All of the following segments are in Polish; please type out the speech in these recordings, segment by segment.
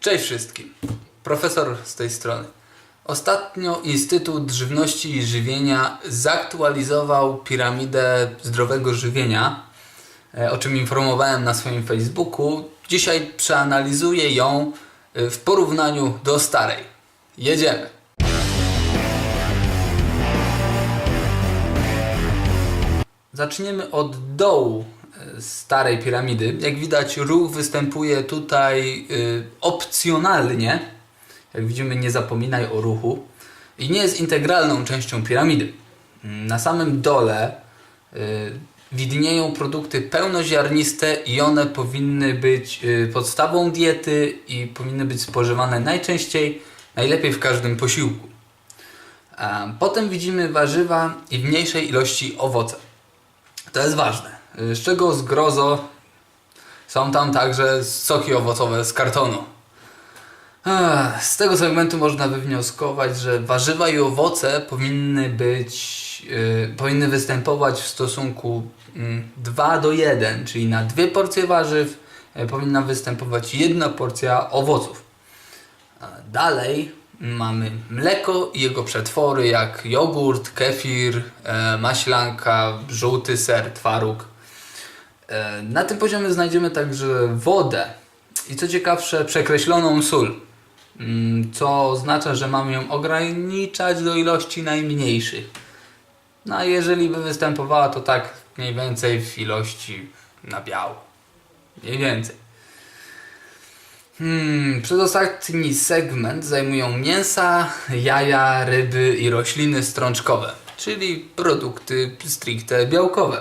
Cześć wszystkim. Profesor z tej strony. Ostatnio Instytut Żywności i Żywienia zaktualizował piramidę zdrowego żywienia, e, o czym informowałem na swoim Facebooku. Dzisiaj przeanalizuję ją e, w porównaniu do starej. Jedziemy. Zaczniemy od dołu starej piramidy. Jak widać, ruch występuje tutaj y, opcjonalnie. Jak widzimy, nie zapominaj o ruchu. I nie jest integralną częścią piramidy. Na samym dole y, widnieją produkty pełnoziarniste i one powinny być y, podstawą diety i powinny być spożywane najczęściej, najlepiej w każdym posiłku. Potem widzimy warzywa i w mniejszej ilości owoce. To jest ważne. Y, Z czego zgrozo są tam także soki owocowe z kartonu. Z tego segmentu można wywnioskować, że warzywa i owoce powinny być, yy, powinny występować w stosunku mm, 2 do 1, czyli na dwie porcje warzyw yy, powinna występować jedna porcja owoców. Dalej mamy mleko i jego przetwory, jak jogurt, kefir, e, maślanka, żółty ser, twaróg. E, Na tym poziomie znajdziemy także wodę i co ciekawsze przekreśloną sól, Mm, co oznacza, że mamy ją ograniczać do ilości najmniejszych. No a jeżeli by występowała to tak mniej więcej w ilości na biało. Mniej więcej. Hmm, przedostatni segment zajmują mięsa, jaja, ryby i rośliny strączkowe, czyli produkty stricte białkowe.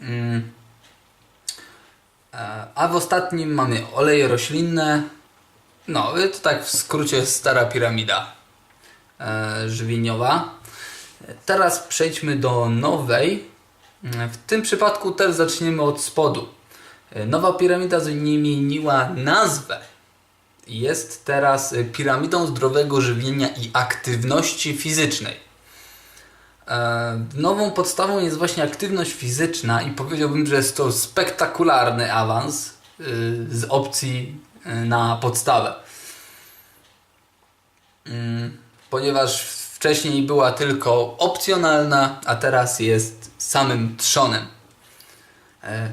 Hmm. E, A w ostatnim mamy oleje roślinne. No, to tak w skrócie stara piramida e, żywieniowa. Teraz przejdźmy do nowej. W tym przypadku też zaczniemy od spodu. E, Nowa piramida zmieniła nazwę jest teraz y, piramidą zdrowego żywienia i aktywności fizycznej. E, Nową podstawą jest właśnie aktywność fizyczna i powiedziałbym, że jest to spektakularny awans y, z opcji y, na podstawę. Mm, Ponieważ wcześniej była tylko opcjonalna, a teraz jest samym trzonem. E,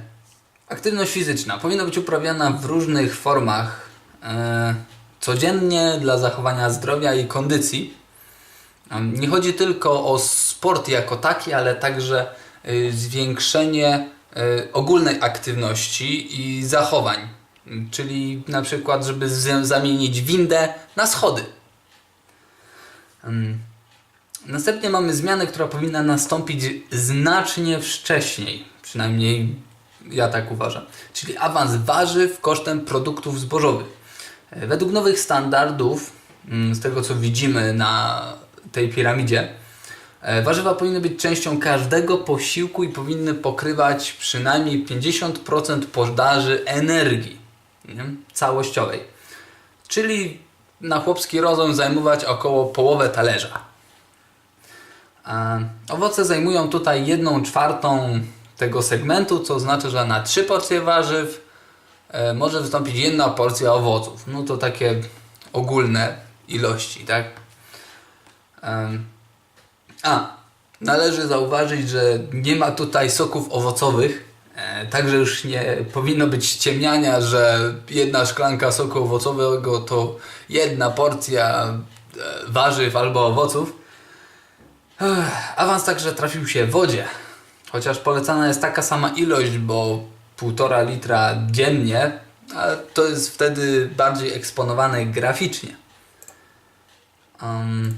Aktywność fizyczna powinna być uprawiana w różnych formach e, codziennie dla zachowania zdrowia i kondycji. Nie chodzi tylko o sport jako taki, ale także y, zwiększenie y, ogólnej aktywności i zachowań. Czyli na przykład, żeby zamienić windę na schody. Następnie mamy zmianę, która powinna nastąpić znacznie wcześniej. Przynajmniej ja tak uważam. Czyli awans warzyw kosztem produktów zbożowych. Według nowych standardów, z tego co widzimy na tej piramidzie, warzywa powinny być częścią każdego posiłku i powinny pokrywać przynajmniej 50% podaży energii nie? całościowej. Czyli na chłopski rozum zajmować około połowę talerza. E, Owoce zajmują tutaj 1 czwartą tego segmentu, co oznacza, że na 3 porcje warzyw e, może wystąpić jedna porcja owoców. No to takie ogólne ilości, tak? A, należy zauważyć, że nie ma tutaj soków owocowych, e, także już nie powinno być ściemniania, że jedna szklanka soku owocowego to jedna porcja e, warzyw albo owoców. Awans także trafił się wodzie, chociaż polecana jest taka sama ilość, bo półtora litra dziennie, ale to jest wtedy bardziej eksponowane graficznie. Um,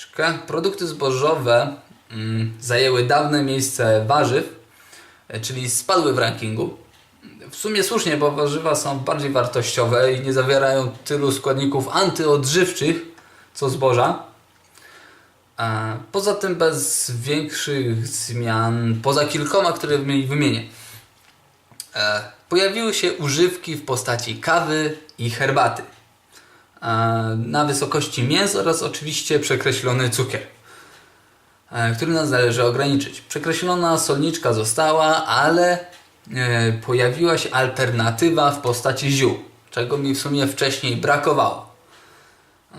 chwileczkę. Produkty zbożowe mm, zajęły dawne miejsce warzyw, e, czyli spadły w rankingu. W sumie słusznie, bo warzywa są bardziej wartościowe i nie zawierają tylu składników antyodżywczych co zboża. E, Poza tym bez większych zmian, poza kilkoma, które wymi- wymienię. E, Pojawiły się używki w postaci kawy i herbaty. E, Na wysokości mięs oraz oczywiście przekreślony cukier, e, który nas należy ograniczyć. Przekreślona solniczka została, ale e, pojawiła się alternatywa w postaci ziół, czego mi w sumie wcześniej brakowało.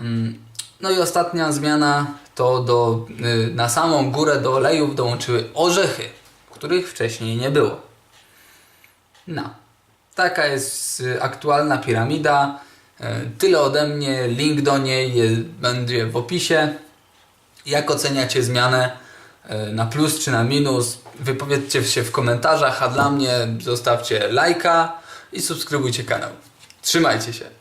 Mm, No i ostatnia zmiana to do, y, na samą górę do olejów dołączyły orzechy, których wcześniej nie było. No, taka jest y, aktualna piramida. Y, Tyle ode mnie, link do niej będzie w opisie. Jak oceniacie zmianę y, na plus czy na minus? Wypowiedzcie się w komentarzach, a dla mnie zostawcie lajka i subskrybujcie kanał. Trzymajcie się.